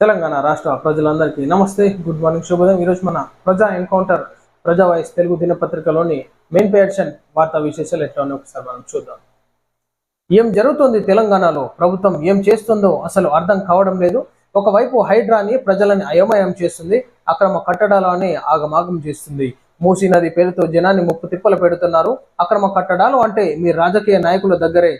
తెలంగాణ రాష్ట్ర ప్రజలందరికీ నమస్తే. గుడ్ మార్నింగ్ శుభోదయం. ఈరోజు మన ప్రజా ఎన్కౌంటర్ ప్రజా వాయిస్ తెలుగు దినపత్రికలోని మెయిన్ పేర్షన్ వార్తా విశేషాలు ఎట్లా ఒకసారి మనం చూద్దాం. ఏం జరుగుతుంది తెలంగాణలో? ప్రభుత్వం ఏం చేస్తుందో అసలు అర్థం కావడం లేదు. ఒకవైపు హైడ్రాని ప్రజలని అయోమయం చేస్తుంది అక్రమ కట్టడాలని ఆగమాగం చేస్తుంది. మూసీ నది పేరుతో జనాన్ని ముప్పు తిప్పలు పెడుతున్నారు. అక్రమ కట్టడాలు అంటే మీ రాజకీయ నాయకుల దగ్గరే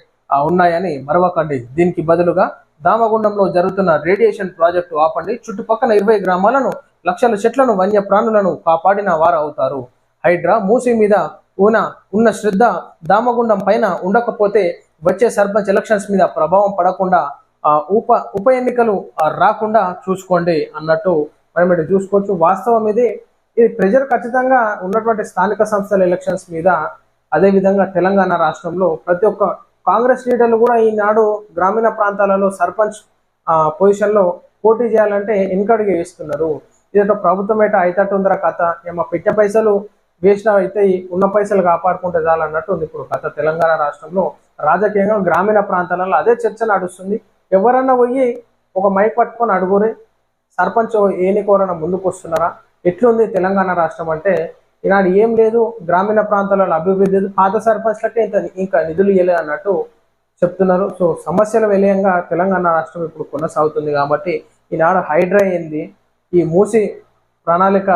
ఉన్నాయని మరవకండి. దీనికి బదులుగా దామగుండంలో జరుగుతున్న రేడియేషన్ ప్రాజెక్టు ఆపండి. చుట్టుపక్కల ఇరవై గ్రామాలను లక్షల చెట్లను వన్య ప్రాణులను కాపాడిన వారు అవుతారు. హైడ్రా మూసీ మీద ఉన్న ఉన్న శ్రద్ధ దామగుండం పైన ఉండకపోతే వచ్చే సర్పంచ్ ఎలక్షన్స్ మీద ప్రభావం పడకుండా ఆ, ఉప ఉప ఎన్నికలు రాకుండా చూసుకోండి అన్నట్టు మనం ఇటు చూసుకోవచ్చు. వాస్తవం ఇది. ఇది ప్రెజర్ ఖచ్చితంగా ఉన్నటువంటి స్థానిక సంస్థల ఎలక్షన్స్ మీద అదే విధంగా తెలంగాణ రాష్ట్రంలో ప్రతి ఒక్క కాంగ్రెస్ లీడర్లు కూడా ఈనాడు గ్రామీణ ప్రాంతాలలో సర్పంచ్ పొజిషన్లో పోటీ చేయాలంటే వెనుకడుగు వేస్తున్నారు. ఇదొక ప్రభుత్వం అయితే అయితట్టుందర కథ. ఏమో పెట్టే పైసలు వేసిన అయితే ఉన్న పైసలు కాపాడుకుంటే చాలన్నట్టు ఉంది ఇప్పుడు కథ. తెలంగాణ రాష్ట్రంలో రాజకీయంగా గ్రామీణ ప్రాంతాలలో అదే చర్చ నడుస్తుంది. ఎవరన్నా పోయి ఒక మైక్ పట్టుకొని అడుగురే సర్పంచ్ ఏనికోరన్నా ముందుకు వస్తున్నారా ఎట్లుంది తెలంగాణ రాష్ట్రం అంటే ఈనాడు ఏం లేదు. గ్రామీణ ప్రాంతాలలో అభివృద్ధి లేదు. పాత సర్పంచ్లకే ఇంత ఇంకా నిధులు ఇవ్వలేదు అన్నట్టు చెప్తున్నారు. సో సమస్యల విలయంగా తెలంగాణ రాష్ట్రం ఇప్పుడు కొనసాగుతుంది కాబట్టి ఈనాడు హైడ్రా అయింది. ఈ మూసి ప్రణాళిక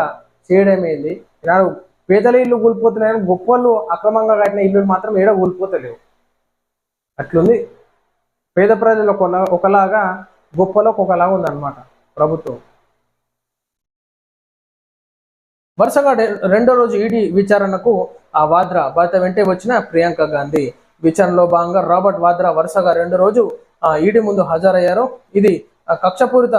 చేయడం ఏంది? ఈనాడు పేదల ఇల్లు కూలిపోతున్నాయని గొప్పలు అక్రమంగా కట్టిన ఇల్లు మాత్రం ఏడ కూలిపోతలేవు. అట్లుంది. పేద ప్రజలు ఒకలాగా గొప్పలకు ఒకలాగా ఉందన్నమాట ప్రభుత్వం. వరుసగా రెండో రోజు ఈడీ విచారణకు ఆ వాద్రా భర్త వెంటే వచ్చిన ప్రియాంక గాంధీ. విచారణలో భాగంగా రాబర్ట్ వాద్రా వరుసగా రెండో రోజు ఈడీ ముందు హాజరయ్యారు. ఇది కక్షపూరిత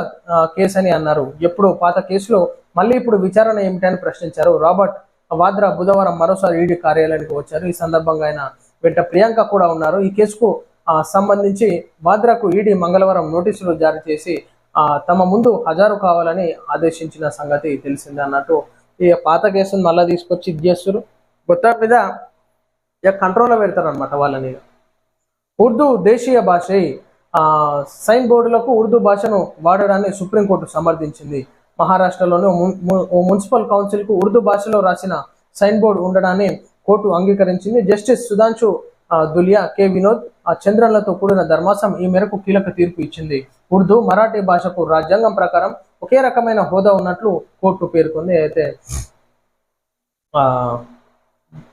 కేసు అని అన్నారు. ఎప్పుడు పాత కేసులో మళ్ళీ ఇప్పుడు విచారణ ఏమిటని ప్రశ్నించారు. రాబర్ట్ వాద్రా బుధవారం మరోసారి ఈడీ కార్యాలయానికి వచ్చారు. ఈ సందర్భంగా ఆయన వెంట ప్రియాంక కూడా ఉన్నారు. ఈ కేసుకు సంబంధించి వాద్రాకు ఈడీ మంగళవారం నోటీసులు జారీ చేసి ఆ, తమ ముందు హజారు కావాలని ఆదేశించిన సంగతి తెలిసిందే ఇక ఈ పాత కేసును మళ్ళీ తీసుకొచ్చి ఇది చేస్తారు మొత్తం మీద ఇక కంట్రోల్లో పెడతారు అనమాట వాళ్ళని ఉర్దూ దేశీయ భాష సైన్ బోర్డులకు ఉర్దూ భాషను వాడడాన్ని సుప్రీంకోర్టు సమర్థించింది. మహారాష్ట్రలోని ఓ మున్సిపల్ కౌన్సిల్కు ఉర్దూ భాషలో రాసిన సైన్ బోర్డు ఉండడాన్ని కోర్టు అంగీకరించింది. Justice Sudhanshu Dhulia K. Vinod ఆ, చంద్రన్లతో కూడిన ధర్మాసం ఈ మేరకు కీలక తీర్పు ఇచ్చింది. ఉర్దూ మరాఠీ భాషకు రాజ్యాంగం ప్రకారం ఒకే రకమైన హోదా ఉన్నట్లు కోర్టు పేర్కొంది. అయితే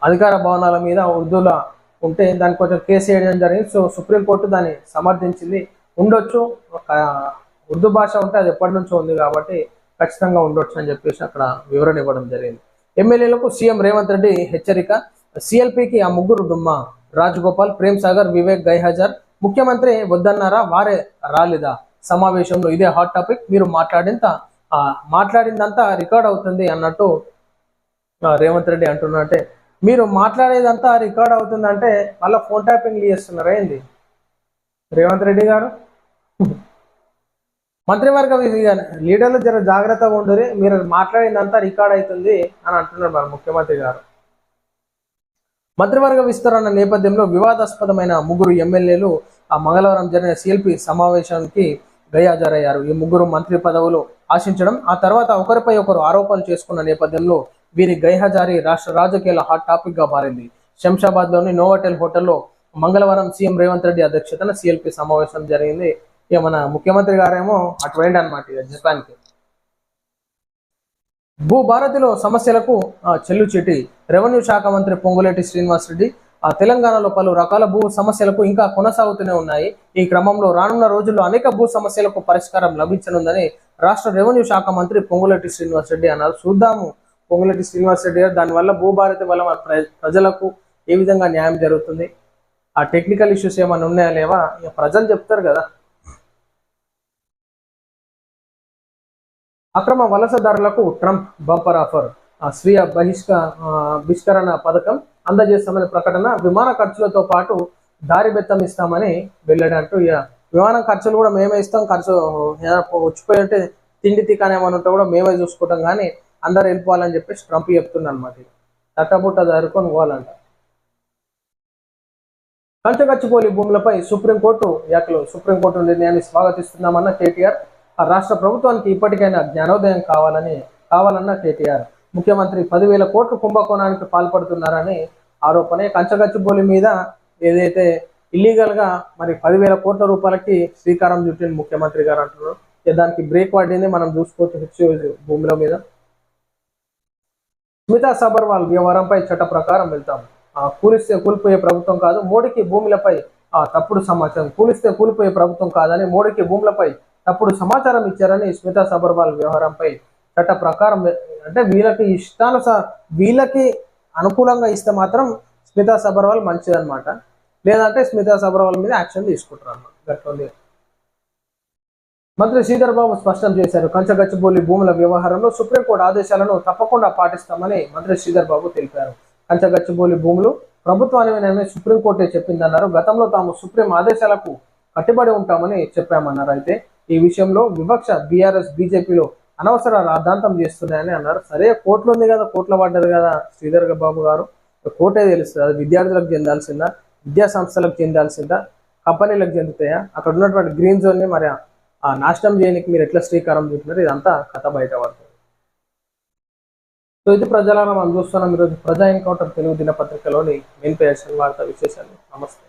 అధికార భవనాల మీద ఉర్దూలో ఉంటే దానికి కొంచెం కేసు వేయడం జరిగింది. సో సుప్రీంకోర్టు దాన్ని సమర్థించింది. ఉండొచ్చు. ఒక ఉర్దూ భాష ఉంటే అది ఎప్పటి నుంచో ఉంది కాబట్టి ఖచ్చితంగా ఉండొచ్చు అని చెప్పేసి అక్కడ వివరణ ఇవ్వడం జరిగింది. ఎమ్మెల్యేలకు సీఎం రేవంత్ రెడ్డి హెచ్చరిక. సిఎల్పికి ఆ ముగ్గురు దుమ్మ రాజగోపాల్ ప్రేమ్ సాగర్ వివేక్ గైహాజర్. ముఖ్యమంత్రి వద్దన్నారా? వారే రాలేదా? సమావేశంలో ఇదే హాట్ టాపిక్ మీరు మాట్లాడింత మాట్లాడిందంతా రికార్డ్ అవుతుంది అన్నట్టు రేవంత్ రెడ్డి అంటున్నట్టే అంటే మీరు మాట్లాడేదంతా రికార్డ్ అవుతుందంటే మళ్ళీ ఫోన్ ట్యాపింగ్ చేస్తున్నారా ఏంది? రేవంత్ రెడ్డి గారు? మంత్రివర్గ లీడర్లు జర జాగ్రత్తగా ఉండరు మీరు మాట్లాడిందంతా రికార్డ్ అవుతుంది అని అంటున్నారు మన ముఖ్యమంత్రి గారు. మంత్రివర్గ విస్తరణ నేపథ్యంలో వివాదాస్పదమైన ముగ్గురు ఎమ్మెల్యేలు ఆ మంగళవారం జరిగిన సిఎల్పి సమావేశానికి గైహాజరయ్యారు ఈ ముగ్గురు మంత్రి పదవులు ఆశించడం ఆ తర్వాత ఒకరిపై ఒకరు ఆరోపణలు చేసుకున్న నేపథ్యంలో వీరి గైహాజారీ రాష్ట్ర రాజకీయాల హాట్ టాపిక్గా మారింది. శంషాబాద్లోని నోవోటెల్ హోటల్లో మంగళవారం సీఎం రేవంత్ రెడ్డి అధ్యక్షతన సిఎల్పి సమావేశం జరిగింది. ఇక మన ముఖ్యమంత్రి గారేమో అటు వెళ్ళి అనమాట ఇక జపాన్కి. భూభారతిలో సమస్యలకు ఆ, చెల్లుచిటి రెవెన్యూ శాఖ మంత్రి పొంగులేటి శ్రీనివాస్ రెడ్డి తెలంగాణలో పలు రకాల భూ సమస్యలకు ఇంకా కొనసాగుతూనే ఉన్నాయి. ఈ క్రమంలో రానున్న రోజుల్లో అనేక భూ సమస్యలకు పరిష్కారం లభించనుందని రాష్ట్ర రెవెన్యూ శాఖ మంత్రి పొంగులటి శ్రీనివాస్ రెడ్డి అన్నారు. చూద్దాము. పొంగులటి శ్రీనివాస్ రెడ్డి గారు దానివల్ల భూభారతి వల్ల మన ప్రజలకు ఏ విధంగా న్యాయం జరుగుతుంది? ఆ టెక్నికల్ ఇష్యూస్ ఏమైనా ఉన్నాయా లేవా? ఇక ప్రజలు చెప్తారు కదా. అక్రమ వలసదారులకు ట్రంప్ బంపర్ ఆఫర్. ఆ స్వీయ బహిష్క బహిష్కరణ పథకం అందజేస్తామని ప్రకటన విమాన ఖర్చులతో పాటు దారి బెత్తం ఇస్తామని వెళ్ళాడంటూ ఇక విమానం ఖర్చులు కూడా మేమే ఇస్తాం. ఖర్చు ఏదైనా వచ్చిపోయి ఉంటే తిండి తికానే ఏమైనా ఉంటే కూడా మేమే చూసుకుంటాం కానీ అందరు వెళ్ళిపోవాలని చెప్పేసి ట్రంప్ చెప్తున్నా అనమాట తట్టబుట్ట దారుకొని పోవాలంట. కంచగచ్చిపోలి భూములపై సుప్రీంకోర్టు వ్యాఖ్యలు. సుప్రీంకోర్టు నిర్ణయాన్ని స్వాగతిస్తున్నామన్న కేటీఆర్. ఆ రాష్ట్ర ప్రభుత్వానికి ఇప్పటికైనా జ్ఞానోదయం కావాలని కావాలన్న కేటీఆర్. ముఖ్యమంత్రి పదివేల కోట్ల కుంభకోణానికి పాల్పడుతున్నారని ఆరోపణ. కంచగచ్చిబోలి మీద ఏదైతే ఇల్లీగల్గా మరి పదివేల కోట్ల రూపాయలకి శ్రీకారం చుట్టిన ముఖ్యమంత్రి గారు అంటున్నారు. దానికి బ్రేక్ పడింది మనం చూసుకోవచ్చు హెచ్ భూమిలో మీద. స్మితా సబర్వాల్ వ్యవహారంపై చట్ట ప్రకారం వెళ్తాం. కూలిస్తే కూలిపోయే ప్రభుత్వం కాదు మోడీకి భూములపై ఆ, తప్పుడు సమాచారం. కూలిస్తే కూలిపోయే ప్రభుత్వం కాదని మోడీకి భూములపై తప్పుడు సమాచారం ఇచ్చారని స్మితా సబర్వాల్ వ్యవహారంపై చట్ట ప్రకారం అంటే వీళ్ళకి ఇష్టానుసార వీళ్ళకి అనుకూలంగా ఇస్తే మాత్రం స్మితా సబర్వాల్ మంచిదన్నమాట. లేదంటే స్మితా సబర్వాల్ మీద యాక్షన్ తీసుకుంటారు అన్నమాట. గట్టుంది మంత్రి శ్రీధర్ బాబు స్పష్టం చేశారు. కంచగచ్చిబౌలి భూముల వ్యవహారంలో సుప్రీంకోర్టు ఆదేశాలను తప్పకుండా పాటిస్తామని మంత్రి శ్రీధర్ బాబు తెలిపారు. కంచగచ్చిబౌలి భూములు ప్రభుత్వానివేనని సుప్రీంకోర్టే చెప్పిందన్నారు. గతంలో తాము సుప్రీం ఆదేశాలకు కట్టుబడి ఉంటామని చెప్పామన్నారు. అయితే ఈ విషయంలో వివక్ష బీఆర్ఎస్ బీజేపీలో అనవసర రాద్ధాంతం చేస్తున్నాయని అన్నారు. సరే కోట్లు ఉంది కదా కోట్ల పడ్డది కదా శ్రీధర్ బాబు గారు. కోటే తెలుస్తుంది. అది విద్యార్థులకు చెందాల్సిందా విద్యా సంస్థలకు చెందాల్సిందా కంపెనీలకు చెందుతాయా? అక్కడ ఉన్నటువంటి గ్రీన్ జోన్ని మరి ఆ నాశనం చేయడానికి మీరు ఎట్లా శ్రీకారం చూపినారు ఇదంతా కథ బయట పడుతుంది. సో ఇది ప్రజలను మనం చూస్తున్నాం. ఈరోజు ప్రజా ఎన్కౌంటర్ తెలుగు దినపత్రికలోని మెయిన్ పేజ్ వార్త విశేషాలు. నమస్తే.